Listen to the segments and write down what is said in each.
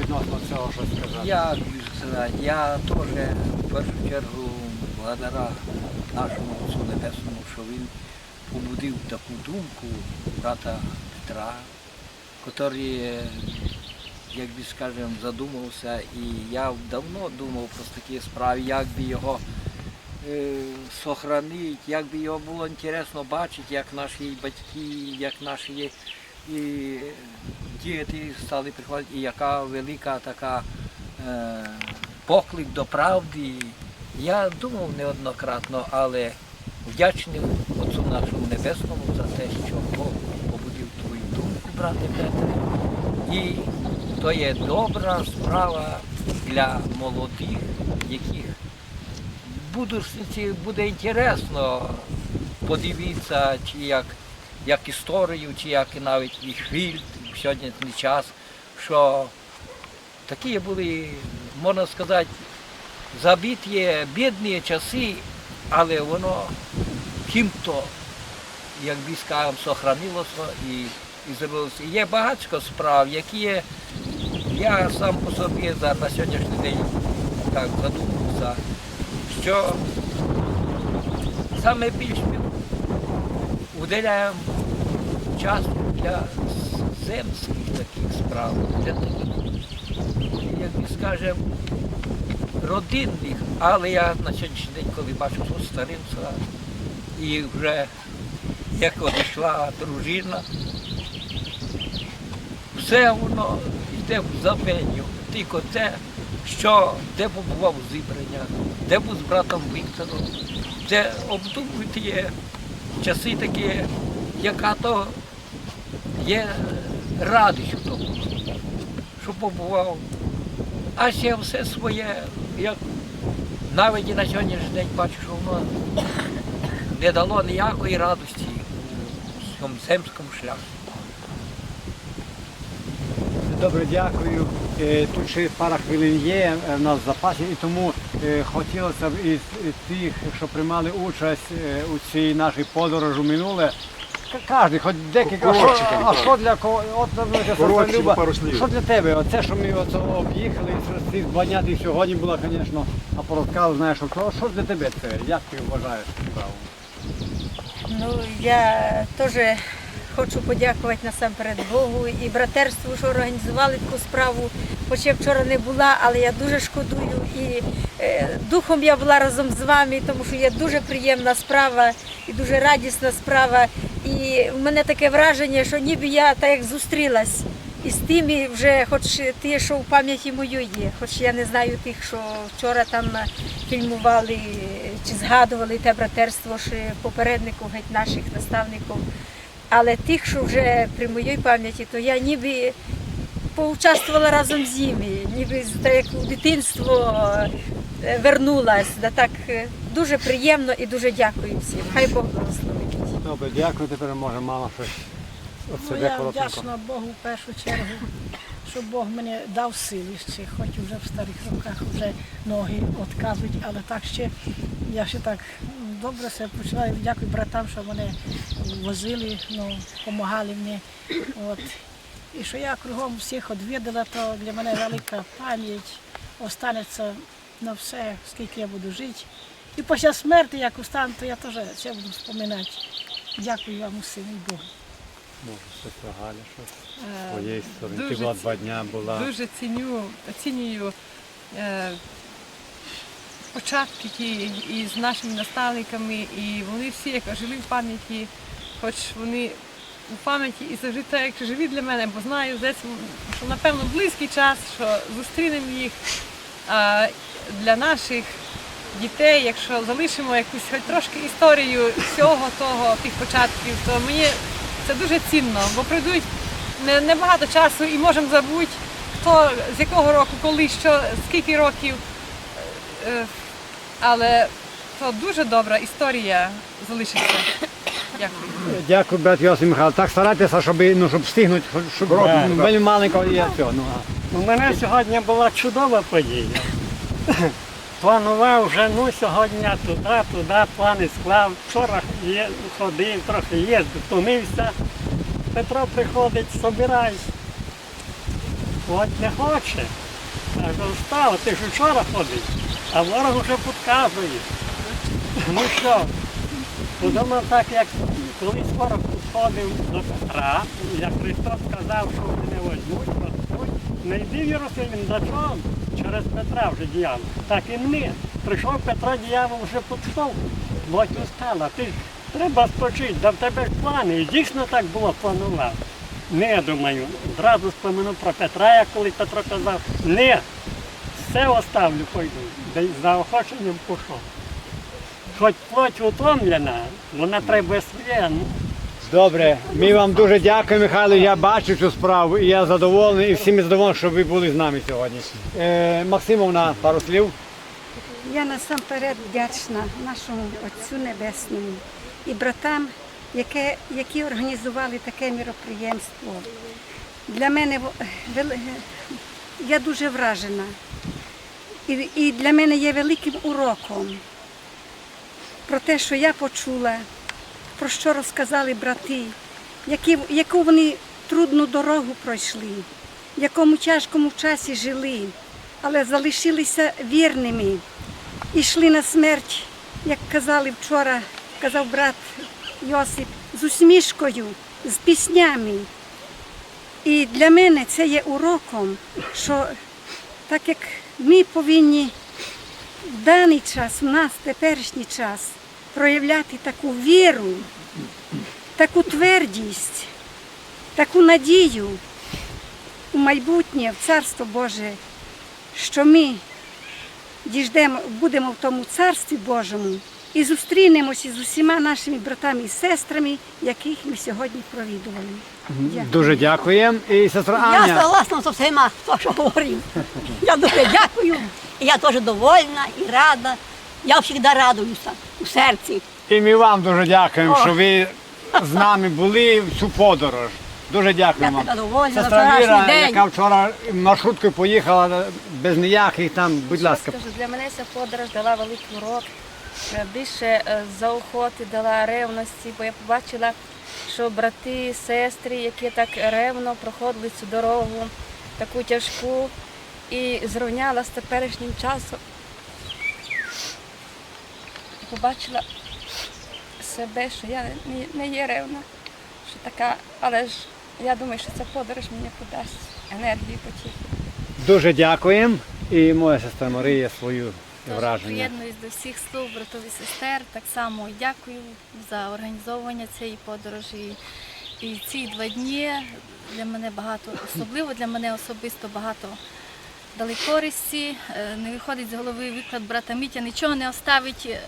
відносно цього щось сказати? Би сказати, я теж в першу чергу благодаря нашому Отцу Небесному, що він побудив таку думку брата Петра, який, як би скажемо, задумався, і я давно думав про такі справи, як би його е, сохранити, як би його було інтересно бачити, як наші батьки, як наші і діти стали приходити, і яка велика така е, поклик до правди. Я думав неоднократно, але вдячний Отцу нашому Небесному за те, що Бог побудив твою думку, брате Петре. І то є добра справа для молодих, яких буде інтересно подивитися, чи як, як історію, чи як навіть і фільм в сьогоднішній час, що такі були, можна сказати, забиті бідні часи, але воно ким-то, як би скажемо, сохранилося і, і зробилося. І Є багатько справ, які є, я сам по собі за на сьогоднішній день так задумався, що саме більш ми уделяємо час для земських таких справ, для таких, як би скажемо, родинних, але я на сьогоднішній день, коли бачу, що старився, і вже як одійшла дружина, все воно йде в забеню. Тільки те, що де побував зібрання, де був з братом Віктором, де обдумують є часи такі, яка то є радість в тому, що побував. А ще все своє, як навіть і на сьогоднішній день бачу, що воно не дало ніякої радості у земському шляху. Добре, дякую. Е, Тут ще пара хвилин є е, в нас в запасі, і тому е, хотілося б із тих, що приймали участь у цій нашій подорожі минуле. Кожен, хоч декілька, а що, а що для кого, от наприклад, Коротше, Люба, пару слів. що для тебе? Оце, що ми оце об'їхали, і ці два дня ти сьогодні була, звісно, а порозказав, знаєш, що, що для тебе це? Як ти вважаєш цю справу? Ну, я теж хочу подякувати насамперед Богу і братерству, що організували таку справу. Хоч я вчора не була, але я дуже шкодую. І духом я була разом з вами, тому що є дуже приємна справа і дуже радісна справа. І в мене таке враження, що ніби я так як зустрілась із тими вже, хоч ті, що в пам'яті мою є, хоч я не знаю тих, що вчора там фільмували е, чи згадували те братерство ж попередників геть наших наставників. Але тих, що вже при моїй пам'яті, то я ніби поучаствувала разом з ними, ніби так як у дитинство е, вернулась. Да так е, дуже приємно і дуже дякую всім. Хай Бог благословить. Добре, дякую, тепер може мама щось от Ну, я коротенько. вдячна Богу в першу чергу, що Бог мені дав сили ще, хоч вже в старих роках вже ноги відказують, але так ще я ще так добре себе почуваю. Дякую братам, що мене возили, ну, допомагали мені. От. І що я кругом всіх відвідала, то для мене велика пам'ять останеться на все, скільки я буду жити. І після смерті, як устану, то я теж ще буду вспоминати. Дякую вам усім і Богу. Може, сестра Галя, Е, з твоєї сторони. Ти була два дня, була. Дуже ціню, оцінюю е, початки ті із нашими наставниками, і вони всі як жили в пам'яті, хоч вони у пам'яті і завжди так, як живі для мене, бо знаю, десь, що напевно близький час, що зустрінемо їх. А для наших дітей, якщо залишимо якусь хоч трошки історію всього того, тих початків, то мені це дуже цінно, бо пройдуть не- небагато часу і можемо забути, хто з якого року, коли, що, скільки років. Е, Але то дуже добра історія залишиться. Дякую. Дякую, брат Йосип Михайло. Так старайтеся, щоб, ну, щоб встигнути, щоб Робимо, ну, так. вельми маленько є все. Ну, а. У мене сьогодні була чудова подія. Планував вже, ну сьогодні туди, туди, плани склав. Вчора є, ходив, трохи їздив, втомився. Петро приходить, собирай. от не хоче. Кажу, став, ти ж вчора ходив, а ворог вже підказує. Ну що, подумав так, як колись ворог підходив до Петра, як Христос сказав, що мене возьмуть, не йди Єрусалим, за чого? Через Петра вже діяло. Так і ми. Прийшов Петро, діявол вже підштовх, Моть устала. Ти ж треба спочити, да в тебе ж плани. І дійсно так було планував. Не думаю, одразу спомину про Петра, як коли Петро казав, не, все оставлю, пойду. Й за охоченням пішов. Хоч плоть утомлена, вона треба своє. Добре, ми вам дуже дякуємо, Михайло. Я бачу цю справу і я задоволений, і всі ми задоволені, що ви були з нами сьогодні. Е, Максимовна, пару слів. Я насамперед вдячна нашому Отцю Небесному і братам, яке, які організували таке міроприємство. Для мене я дуже вражена. І, і для мене є великим уроком про те, що я почула, про що розказали брати, які, яку вони трудну дорогу пройшли, в якому тяжкому часі жили, але залишилися вірними і йшли на смерть, як казали вчора, казав брат Йосип, з усмішкою, з піснями. І для мене це є уроком, що так як ми повинні в даний час, в нас теперішній час, проявляти таку віру, таку твердість, таку надію у майбутнє, в Царство Боже, що ми діждемо, будемо в тому царстві Божому і зустрінемося з усіма нашими братами і сестрами, яких ми сьогодні провідували. Дякую. Дуже дякуємо. І сестра Я Аня. согласна з всіма, то, що говорив. Я дуже дякую. І я теж довольна і рада. Я завжди радуюся у серці. І ми вам дуже дякуємо, що ви з нами були в цю подорож. Дуже Я така вам. за Сестра вчорашній Віра, день. яка вчора маршруткою поїхала без ніяких там, будь ласка. Скажу, для мене ця подорож дала великий урок, е, більше е, заохоти дала ревності, бо я побачила, що брати, сестри, які так ревно проходили цю дорогу, таку тяжку, і зрівняла з теперішнім часом. Побачила себе, що я не, є ревна, що така, але ж я думаю, що ця подорож мені подасть енергію потіхи. Дуже дякуємо. І моя сестра Марія свою враження. Приєднуюсь до всіх слов братів і сестер. Так само дякую за організовування цієї подорожі. І ці два дні для мене багато, особливо для мене особисто багато дали користі. Е, Не виходить з голови виклад брата Мітя, нічого не оставить е,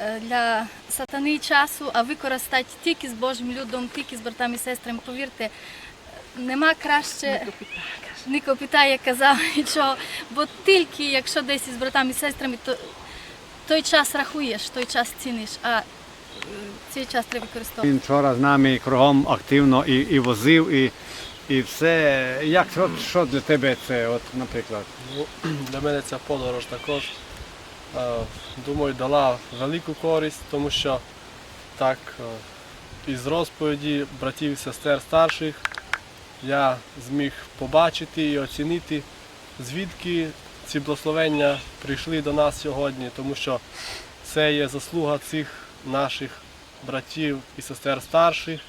е, для сатани часу, а використати тільки з Божим людом, тільки з братами і сестрами. Повірте, нема краще. Ні копіта, як казав, нічого. Бо тільки якщо десь із братами і сестрами, то той час рахуєш, той час ціниш, а цей час треба використовувати. Він вчора з нами кругом активно і, і возив, і, і все. Як що, що для тебе це, от, наприклад? Ну, Для мене ця подорож також, е, думаю, дала велику користь, тому що так е, із розповіді братів і сестер старших я зміг побачити і оцінити, звідки ці благословення прийшли до нас сьогодні, тому що це є заслуга цих наших братів і сестер старших,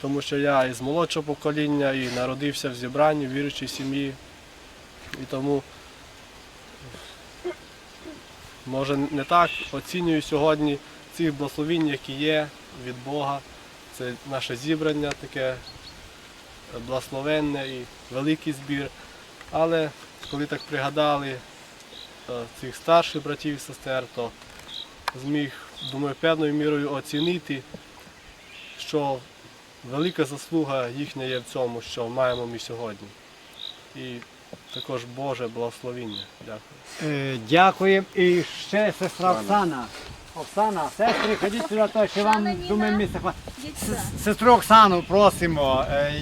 тому що я із молодшого покоління і народився в зібранні, віруючій сім'ї. І тому може не так оцінюю сьогодні цих благословінь, які є від Бога. Це наше зібрання таке благословенне і великий збір. Але коли так пригадали цих старших братів і сестер, то зміг, думаю, певною мірою оцінити, що велика заслуга їхня є в цьому, що маємо ми сьогодні. І також Боже благословіння. Дякую. Е, дякуємо. І ще сестра Оксана. Оксана, сестри, ходіть сюди, то ще вам думаю місце. Сестру Оксану просимо. Е,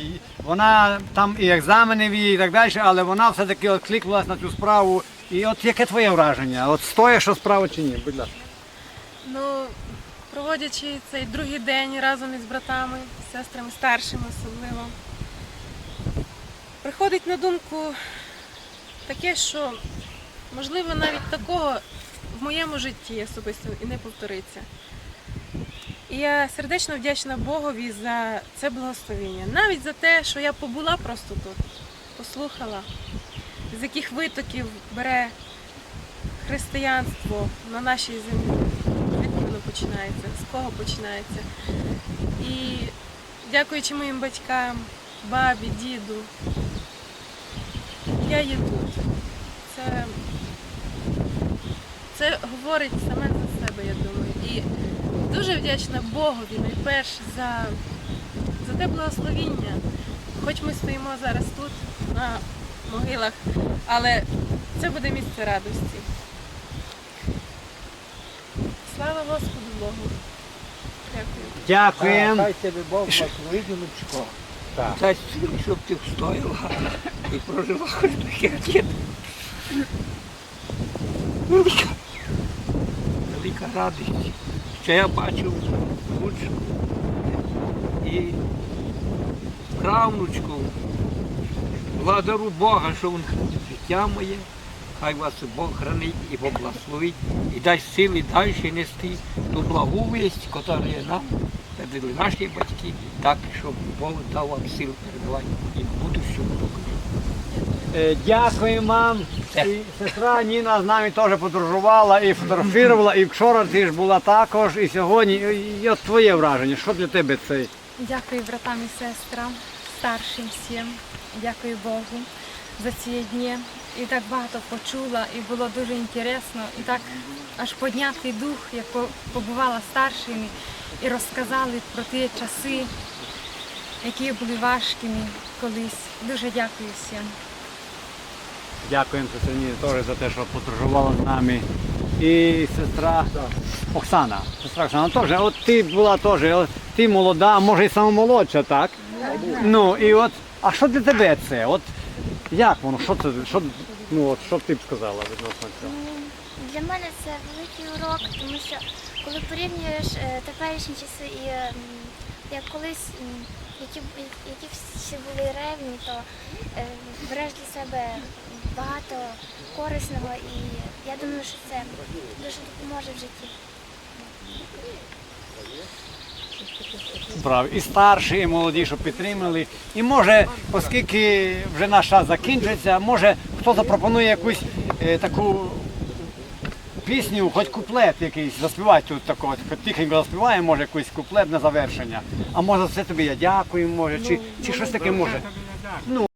Вона там і екзамени віє і так далі, але вона все-таки відкликнулася на цю справу. І от яке твоє враження? От стоїш що справа чи ні? Будь ласка. Ну, проводячи цей другий день разом із братами, сестрами старшими особливо. приходить на думку таке, що можливо навіть такого в моєму житті особисто і не повториться. І я сердечно вдячна Богові за це благословення. Навіть за те, що я побула просто тут, послухала, з яких витоків бере християнство на нашій землі, як воно починається, з кого починається. І дякуючи моїм батькам, бабі, діду, я є тут. Це, це говорить саме за себе, я думаю. І дуже вдячна Богові найперше за, за те благословіння. Хоч ми стоїмо зараз тут, на могилах, але це буде місце радості. Слава Господу Богу. Дякуємо. Хай тебе Бог. Так. Дай сил, щоб ти встояла і прожила хоч дід. Велика, велика радість, що я бачив внучку і правнучку. Благодару Бога, що він життя моє. Хай вас Бог хранить і поблагословить, і дасть сили далі нести ту благу вість, яка нам передали наші батьки, так, щоб Бог дав вам сил передавати і будущому поколінню. Е, Дякуємо вам. І сестра Ніна з нами теж подорожувала і фотографувала, і вчора ти ж була також, і сьогодні. І от твоє враження, що для тебе це? Дякую братам і сестрам, старшим всім. Дякую Богу за ці дні. І так багато почула, і було дуже інтересно. І так аж піднятий дух, як побувала старшими і розказали про ті часи, які були важкими колись. Дуже дякую всім. Дякуємо сестрі теж за те, що подорожувала з нами. І сестра Оксана. Сестра Оксана теж. От ти була теж, ти молода, може і самомолодша, так? Ну і от, а що для тебе це? От як воно? Що це? Що, ну от що ти б сказала відносно цього? Для мене це великий урок, тому що коли порівнюєш е, теперішні часи і е, як колись, які, які всі були ревні, то е, береш для себе багато корисного і я думаю, що це дуже допоможе в житті. Браво. І старші, і молоді, що підтримали. І може, оскільки вже наш час закінчиться, може хто запропонує якусь е, таку пісню, хоч куплет якийсь, заспівати тут такого, хоч тихенько заспіває, може якийсь куплет на завершення. А може все тобі я дякую, може, чи, чи щось таке може. Ну,